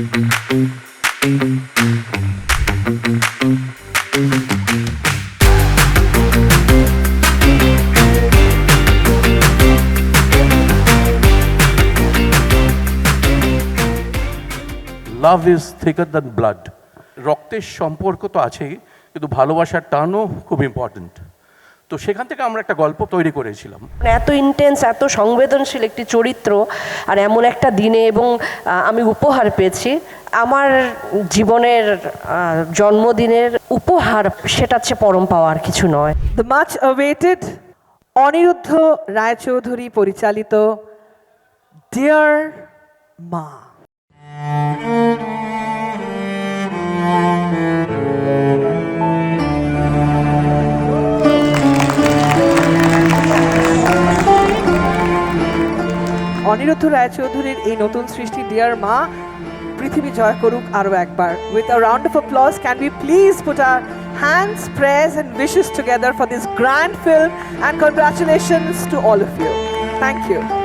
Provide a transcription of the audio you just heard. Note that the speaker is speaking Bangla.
Love is thicker than blood রক্তের সম্পর্ক তো আছেই কিন্তু ভালোবাসার টানও খুব ইম্পর্ট্যান্ট তো সেখান থেকে আমরা একটা গল্প তৈরি করেছিলাম। মানে এত ইন্টেন্স এত সংবেদনশীল একটি চরিত্র আর এমন একটা দিনে এবং আমি উপহার পেয়েছি। আমার জীবনের জন্মদিনের উপহার সেটা হচ্ছে পরম পাওয়ার কিছু নয়। The much awaited Aniruddha Roychowdhury পরিচালিত ডিয়ার মা। অনিরুদ্ধ রায়চৌধুরীর এই নতুন সৃষ্টি ডিয়ার মা পৃথিবী জয় করুক আরও একবার with a round of applause can we please put our hands prayers and wishes together for this grand film and congratulations to all of you thank you